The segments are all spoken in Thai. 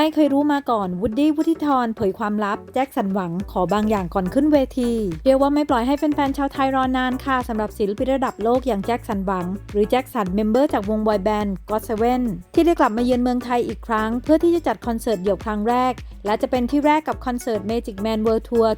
ไม่เคยรู้มาก่อนวูดดี้วุฒิธรเผยความลับ แจ็คสันหวังขอบางอย่างก่อนขึ้นเวที เรียกว่าไม่ปล่อยให้แฟนๆชาวไทยรอนานค่ะสำหรับศิลปินระดับโลกอย่างแจ็คสันหวัง หรือแจ็คสันเมมเบอร์จากวงบอยแบนด์ก็อตเซเว่นที่ได้กลับมาเยือนเมืองไทยอีกครั้ง เพื่อที่จะจัดคอนเสิร์ตเดี่ยวครั้งแรก และจะเป็นที่แรกกับคอนเสิร์ต Magic Man World Tour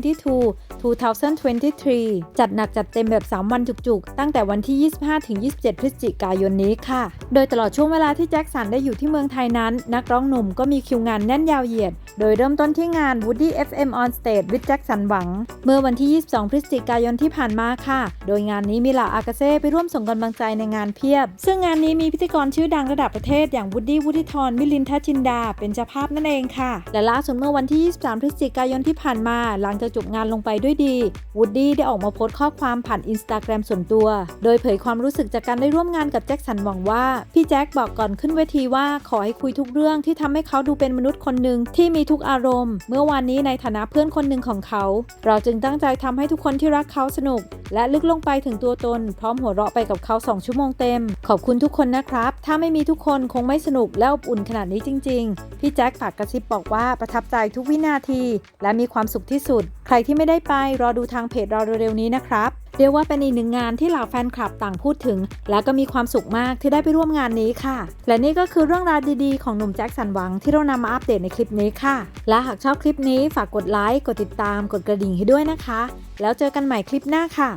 2022 2023 จัดหนักจัดเต็มแบบ 3 วันจุกๆ ตั้งแต่วันที่ 25ถึง27 พฤศจิกายนนี้ค่ะ โดยตลอดช่วงเวลาที่แจ็คสันได้อยู่ที่เมืองไทยนั้นนักร้องหนุ่มก็มีคิวงานแน่นยาวเหยียด โดยเริ่มต้นที่งาน Woody FM on Stage with Jackson หวัง เมื่อวันที่ 22 พฤศจิกายนที่ผ่านมาค่ะ โดยงานนี้มีเหล่าอากาเซ่ไปร่วมส่งกำลังใจในงานเพียบ ซึ่งงานนี้มีพิธีกรชื่อดังระดับประเทศอย่าง Woody วุฒิธรมิลินทจินดา เป็นเจ้าภาพนั่นเองค่ะ และล่าสุดเมื่อวันที่ 23 พฤศจิกายนที่ผ่านมา หลังจากจบงานลงไปด้วยดีวูดดี้ได้ออกมาโพสต์ข้อความผ่านอินสตาแกรมส่วนตัว โดยเผยความรู้สึกจากการได้ร่วมงานกับแจ็คสันหวังว่าพี่แจ็คบอกก่อนขึ้นเวทีว่าขอให้คุยทุกเรื่องที่ทำให้เขาดูเป็นมนุษย์คนหนึ่งที่มีทุกอารมณ์ เมื่อวานนี้ในฐานะเพื่อนคนหนึ่งของเขา เราจึงตั้งใจทำให้ทุกคนที่รักเขาสนุก และลึกลงไปถึงตัวตน พร้อมหัวเราะไปกับเขา 2 ชั่วโมงเต็ม ขอบคุณทุกคนนะครับ ถ้าไม่มีทุกคนคงไม่สนุกและอบอุ่นขนาดนี้จริง ๆ พี่แจ็คฝากกระซิบบอกว่าประทับใจทุกวินาที และมีความสุขที่สุด ใครที่ไม่ได้ไปรอดูทางเพจเราเร็วๆนี้นะครับเรียกว่าเป็นอีกหนึ่งงานที่เหล่าแฟนคลับต่างพูดถึง และก็มีความสุขมากที่ได้ไปร่วมงานนี้ค่ะ และนี่ก็คือเรื่องราวดีๆ ของหนุ่มแจ็คสันหวังที่เรานำมาอัปเดตในคลิปนี้ค่ะ และหากชอบคลิปนี้ฝากกดไลค์ กดติดตาม กดกระดิ่งให้ด้วยนะคะ แล้วเจอกันใหม่คลิปหน้าค่ะ